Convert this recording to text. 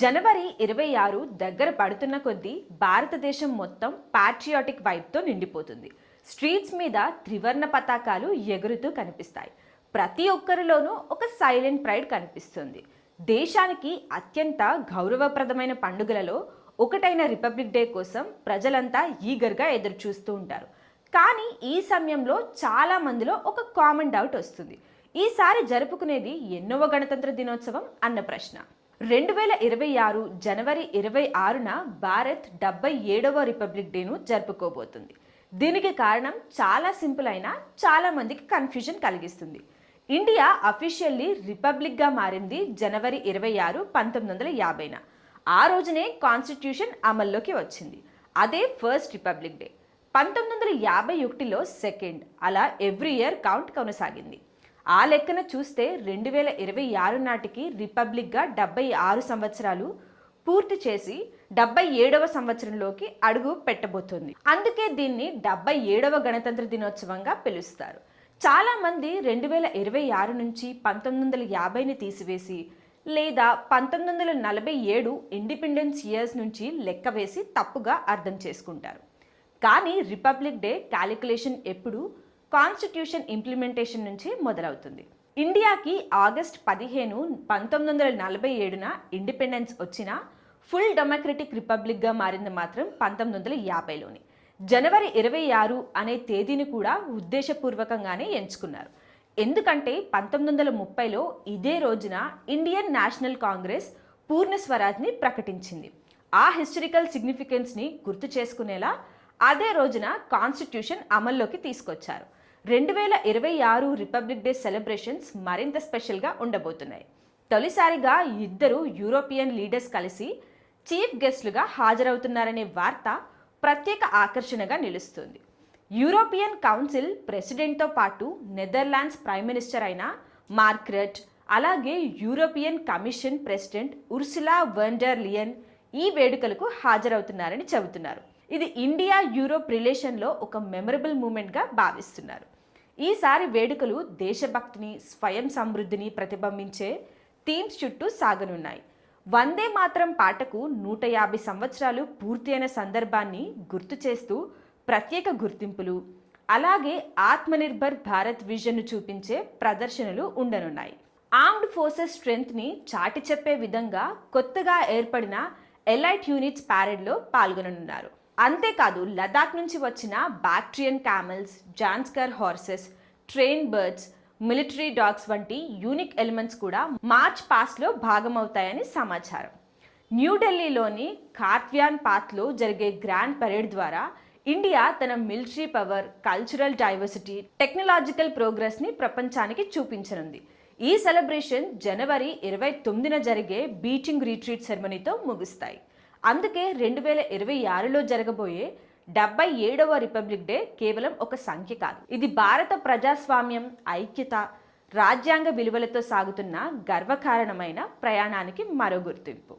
జనవరి ఇరవై ఆరు దగ్గర పడుతున్న కొద్దీ భారతదేశం మొత్తం పాట్రియాటిక్ వైబ్తో నిండిపోతుంది. స్ట్రీట్స్ మీద త్రివర్ణ పతాకాలు ఎగురుతూ కనిపిస్తాయి. ప్రతి ఒక్కరిలోనూ ఒక సైలెంట్ ప్రైడ్ కనిపిస్తుంది. దేశానికి అత్యంత గౌరవప్రదమైన పండుగలలో ఒకటైన రిపబ్లిక్ డే కోసం ప్రజలంతా ఈగర్గా ఎదురు చూస్తూ ఉంటారు. కానీ ఈ సమయంలో చాలా మందిలో ఒక కామన్ డౌట్ వస్తుంది. ఈసారి జరుపుకునేది ఎన్నవ గణతంత్ర దినోత్సవం అన్న ప్రశ్న. రెండు వేల ఇరవై ఆరు జనవరి ఇరవై ఆరున భారత్ డెబ్బై ఏడవ రిపబ్లిక్ డేను జరుపుకోబోతుంది. దీనికి కారణం చాలా సింపుల్ అయినా చాలా మందికి కన్ఫ్యూజన్ కలిగిస్తుంది. ఇండియా అఫీషియల్లీ రిపబ్లిక్గా మారింది జనవరి ఇరవై ఆరు పంతొమ్మిది వందల యాభైన. ఆ రోజునే కాన్స్టిట్యూషన్ అమల్లోకి వచ్చింది. అదే ఫస్ట్ రిపబ్లిక్ డే. పంతొమ్మిది వందల యాభై ఒకటిలో సెకండ్ అలా ఎవ్రీ ఇయర్ కౌంట్ కొనసాగింది. ఆ లెక్కన చూస్తే రెండు వేల ఇరవై ఆరు నాటికి రిపబ్లిక్గా డెబ్బై ఆరు సంవత్సరాలు పూర్తి చేసి డెబ్బై ఏడవ సంవత్సరంలోకి అడుగు పెట్టబోతుంది. అందుకే దీన్ని డెబ్బై ఏడవ గణతంత్ర దినోత్సవంగా పిలుస్తారు. చాలామంది రెండు వేల ఇరవై ఆరు నుంచి పంతొమ్మిది వందల యాభైని తీసివేసి లేదా పంతొమ్మిది వందల నలభై ఏడు ఇండిపెండెన్స్ ఇయర్స్ నుంచి లెక్క వేసి తప్పుగా అర్థం చేసుకుంటారు. కానీ రిపబ్లిక్ డే క్యాలిక్యులేషన్ ఎప్పుడు కాన్స్టిట్యూషన్ ఇంప్లిమెంటేషన్ నుంచి మొదలవుతుంది. ఇండియాకి ఆగస్ట్ పదిహేను పంతొమ్మిది వందల నలభై ఏడున ఇండిపెండెన్స్ వచ్చిన ఫుల్ డెమోక్రటిక్ రిపబ్లిక్గా మారింది మాత్రం పంతొమ్మిది వందల యాభైలోని. జనవరి ఇరవై ఆరు అనే తేదీని కూడా ఉద్దేశపూర్వకంగానే ఎంచుకున్నారు. ఎందుకంటే పంతొమ్మిది వందల ముప్పైలో ఇదే రోజున ఇండియన్ నేషనల్ కాంగ్రెస్ పూర్ణ స్వరాజ్ని ప్రకటించింది. ఆ హిస్టరికల్ సిగ్నిఫికెన్స్ని గుర్తు చేసుకునేలా అదే రోజున కాన్స్టిట్యూషన్ అమల్లోకి తీసుకొచ్చారు. రెండు వేల ఇరవై ఆరు రిపబ్లిక్ డే సెలబ్రేషన్స్ మరింత స్పెషల్గా ఉండబోతున్నాయి. తొలిసారిగా ఇద్దరు యూరోపియన్ లీడర్స్ కలిసి చీఫ్ గెస్ట్లుగా హాజరవుతున్నారనే వార్త ప్రత్యేక ఆకర్షణగా నిలుస్తుంది. యూరోపియన్ కౌన్సిల్ ప్రెసిడెంట్తో పాటు నెదర్లాండ్స్ ప్రైమ్ మినిస్టర్ అయిన మార్క్రెట్ అలాగే European Commission president Ursula von der Leyen ఈ వేడుకలకు హాజరవుతున్నారని చెబుతున్నారు. ఇది ఇండియా యూరోప్ రిలేషన్లో ఒక మెమరబుల్ మూమెంట్గా భావిస్తున్నారు. ఈసారి వేడుకలు దేశభక్తిని స్వయం సమృద్ధిని ప్రతిబింబించే థీమ్స్ చుట్టూ సాగనున్నాయి. వందే మాత్రం పాటకు నూట యాభై సంవత్సరాలు పూర్తి అయిన సందర్భాన్ని గుర్తు చేస్తూ ప్రత్యేక గుర్తింపులు అలాగే ఆత్మనిర్భర్ భారత్ విజన్ను చూపించే ప్రదర్శనలు ఉండనున్నాయి. ఆర్మ్డ్ ఫోర్సెస్ స్ట్రెంగ్త్ని చాటి చెప్పే విధంగా కొత్తగా ఏర్పడిన ఎలైట్ యూనిట్స్ ప్యారెడ్లో పాల్గొననున్నారు. అంతేకాదు లదాఖ్ నుంచి వచ్చిన Bactrian camels Zanskar horses train birds military dogs వంటి యూనిక్ ఎలిమెంట్స్ కూడా మార్చ్ పాస్లో భాగమవుతాయని సమాచారం. న్యూఢిల్లీలోని కార్త్వ్యాన్ పాత్లో జరిగే గ్రాండ్ పరేడ్ ద్వారా ఇండియా తన military power cultural diversity technological ప్రోగ్రెస్ని ప్రపంచానికి చూపించనుంది. ఈ సెలబ్రేషన్ జనవరి ఇరవై తొమ్మిదిన జరిగే బీచింగ్ రీట్రీట్ సెరమనీతో ముగుస్తాయి. అందుకే రెండు వేల ఇరవై ఆరులో జరగబోయే డెబ్బై ఏడవ రిపబ్లిక్ డే కేవలం ఒక సంఖ్య కాదు. ఇది భారత ప్రజాస్వామ్యం ఐక్యత రాజ్యాంగ విలువలతో సాగుతున్న గర్వకారణమైన ప్రయాణానికి మరో గుర్తింపు.